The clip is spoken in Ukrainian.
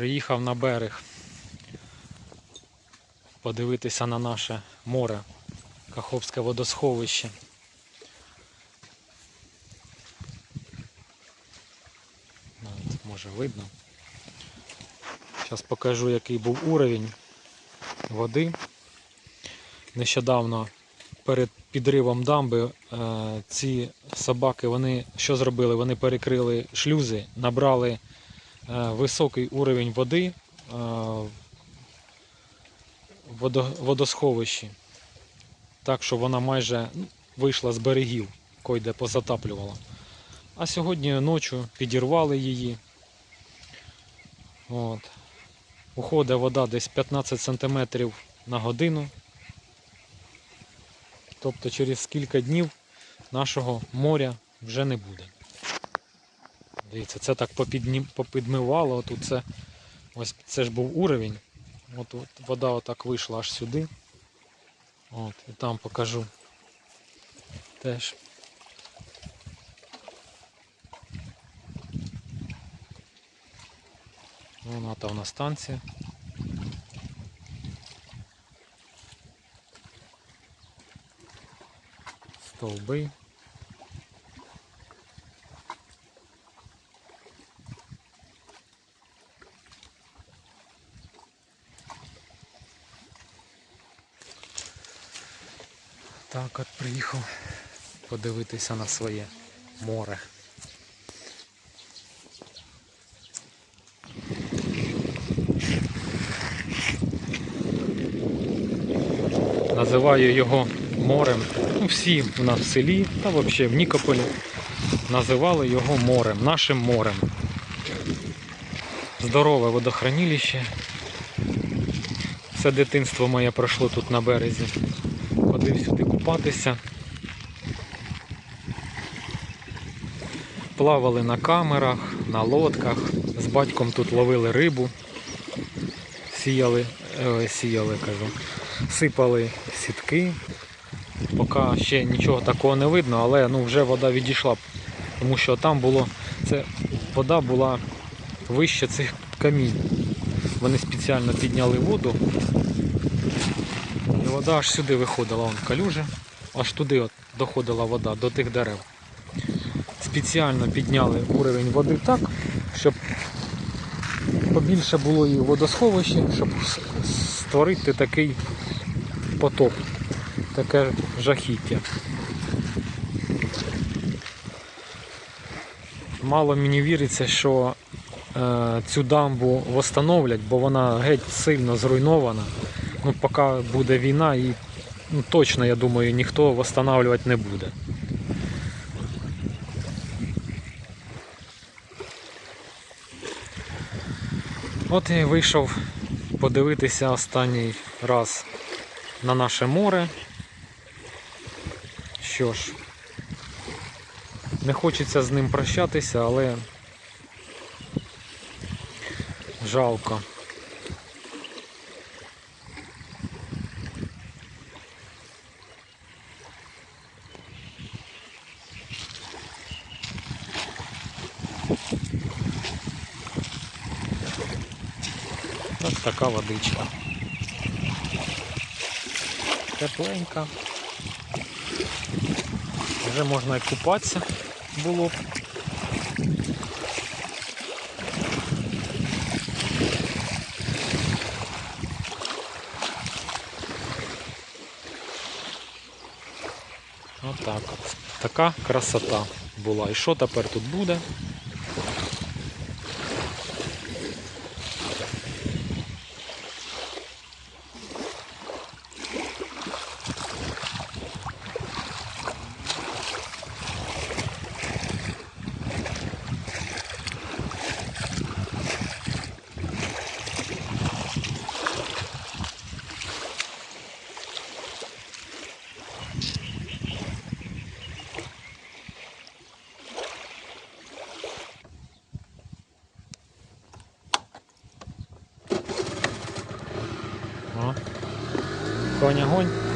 Приїхав на берег подивитися на наше море, Каховське водосховище. Навіть може видно. Зараз покажу, який був уровень води. Нещодавно перед підривом дамби е, ці собаки вони що зробили? Вони перекрили шлюзи, набрали високий уровень води е, в водосховищі. Так що вона майже ну, вийшла з берегів, койде позатаплювала. А сьогодні ночі підірвали її. От. Уходить вода десь 15 см на годину. Тобто через кілька днів нашого моря вже не буде. Дивіться, це так попідні- попідмивало. Тут це, ось це ж був уровень. От, от вода отак вийшла аж сюди. От, і там покажу. Теж. Вона та у нас станція. Стовби. Так от приїхав подивитися на своє море. Називаю його морем. Ну, всі у нас в селі та взагалі в Нікополі називали його морем, нашим морем. Здорове водохранилище. Все дитинство моє пройшло тут на березі. Ходив сюди купатися. Плавали на камерах, на лодках. З батьком тут ловили рибу. Сіяли, е, сіяли, кажу, сипали сітки. Поки ще нічого такого не видно, але ну, вже вода відійшла. Тому що там було, це вода була вище цих камінь. Вони спеціально підняли воду. Вода аж сюди виходила, вон калюжа, аж туди от доходила вода, до тих дерев. Спеціально підняли уровень води так, щоб побільше було і водосховище, щоб створити такий потоп, таке жахіття. Мало мені віриться, що е, цю дамбу восстановлять, бо вона геть сильно зруйнована. Ну, поки буде війна і ну, точно, я думаю, ніхто восстанавливати не буде. От і вийшов подивитися останній раз на наше море. Що ж, не хочеться з ним прощатися, але жалко. Ось така водичка. Тепленька. Вже можна і купатися було б. Отак от. Така красота була. І що тепер тут буде? Конь огонь.